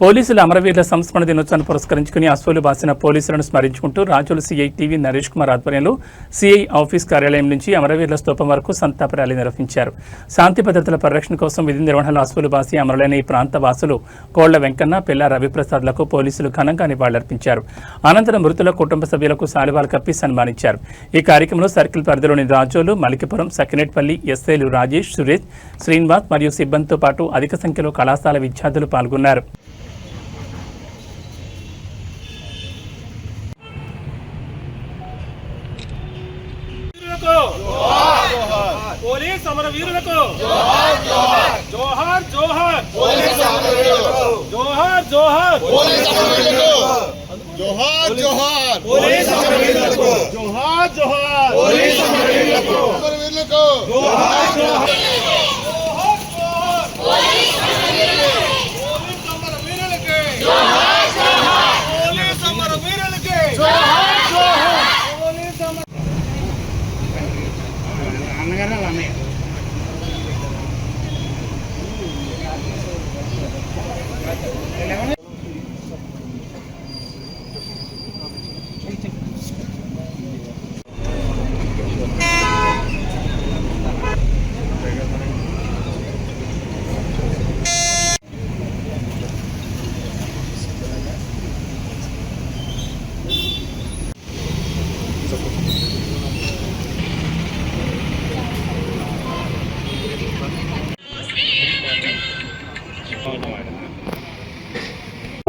పోలీసుల అమరవీరుల సంస్మరణ దినోత్సవాన్ని పురస్కరించుకుని అశ్వలు బాసిన పోలీసులను స్మరించుకుంటూ రాజులు సీఐ టీవీ నరేష్ కుమార్ ఆధ్వర్యంలో సీఐ ఆఫీస్ కార్యాలయం నుంచి అమరవీరుల స్తూపం వరకు సంతాప ర్యాలీ నిర్వహించారు. శాంతి భద్రతల పరిరక్షణ కోసం విధి నిర్వహణలో అశ్వలు బాసి అమరులైన ఈ ప్రాంత వాసులు కోళ్ళ వెంకన్న పిల్ల రవిప్రసాద్లకు పోలీసులు ఘనంగా నివాళులర్పించారు. అనంతరం మృతుల కుటుంబ సభ్యులకు శాలువాలు కప్పి సన్మానించారు. ఈ కార్యక్రమంలో సర్కిల్ పరిధిలోని రాజోలు మలికిపురం సకినేట్పల్లి ఎస్ఐలు రాజేష్ సురేష్ శ్రీనివాస్ మరియు సిబ్బందితో పాటు అధిక సంఖ్యలో కళాశాల విద్యార్థులు పాల్గొన్నారు. వీరులకు పోలీస్ సమర వీరులకు జోహార్ జోహార్ జోహార్ జోహార్ జోహార్ జోహార్ పోలీస్ సమర వీరులకు జోహార్ జోహార్ పోలీస్ అమరవీరులకు పోలీస్ ข้างหลังเนี่ย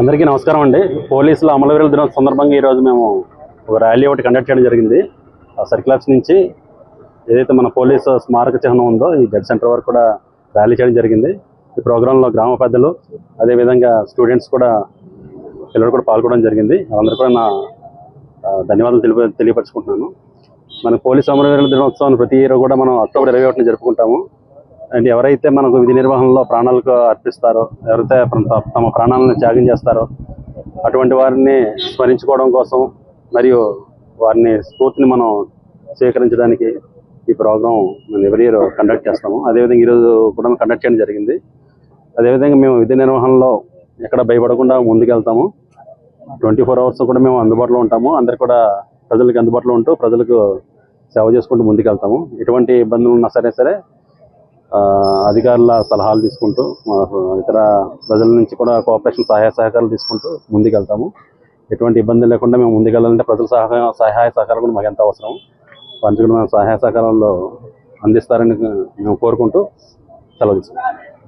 అందరికీ నమస్కారం అండి. పోలీసుల అమలవీరుల దినం సందర్భంగా ఈరోజు మేము ఒక ర్యాలీ ఒకటి కండక్ట్ చేయడం జరిగింది. ఆ సర్కిల్ నుంచి ఏదైతే మన పోలీసు స్మారక చిహ్నం ఉందో ఈ జడ్ సెంటర్ వరకు కూడా ర్యాలీ చేయడం జరిగింది. ఈ ప్రోగ్రాంలో గ్రామ పెద్దలు అదేవిధంగా స్టూడెంట్స్ కూడా పిల్లలు కూడా పాల్గొనడం జరిగింది. అందరూ కూడా నా ధన్యవాదాలు తెలియ తెలియపరచుకుంటున్నాను. మన పోలీసు అమరవీరుల దినోత్సవాన్ని ప్రతి ఇయర్ కూడా మనం అక్టోబర్ ఇరవై ఒకటిని జరుపుకుంటాము. అండ్ ఎవరైతే మనకు విధి నిర్వహణలో ప్రాణాలకు అర్పిస్తారో ఎవరైతే తమ ప్రాణాలను త్యాగం చేస్తారో అటువంటి వారిని స్మరించుకోవడం కోసం మరియు వారిని స్ఫూర్తిని మనం స్వీకరించడానికి ఈ ప్రోగ్రాం మనం ఎవరి ఇయర్ కండక్ట్ చేస్తాము. అదేవిధంగా ఈరోజు కూడా కండక్ట్ చేయడం జరిగింది. అదేవిధంగా మేము విధి నిర్వహణలో ఎక్కడ భయపడకుండా ముందుకెళ్తాము. ట్వంటీ ఫోర్ అవర్స్ కూడా మేము అందుబాటులో ఉంటాము. అందరు కూడా ప్రజలకు అందుబాటులో ఉంటూ ప్రజలకు సేవ చేసుకుంటూ ముందుకెళ్తాము. ఎటువంటి ఇబ్బందులు ఉన్నా సరే సరే అధికారుల సలహాలు తీసుకుంటూ మా ఇతర ప్రజల నుంచి కూడా కోఆపరేషన్ సహాయ సహకారాలు తీసుకుంటూ ముందుకెళ్తాము. ఎటువంటి ఇబ్బంది లేకుండా మేము ముందుకెళ్ళాలంటే ప్రజల సహాయ సహాయ సహకారం కూడా మాకు ఎంత అవసరం. వారికి కూడా మేము సహాయ సహకారంలో అందిస్తారని మేము కోరుకుంటూ సెలవు తీసుకుంటాం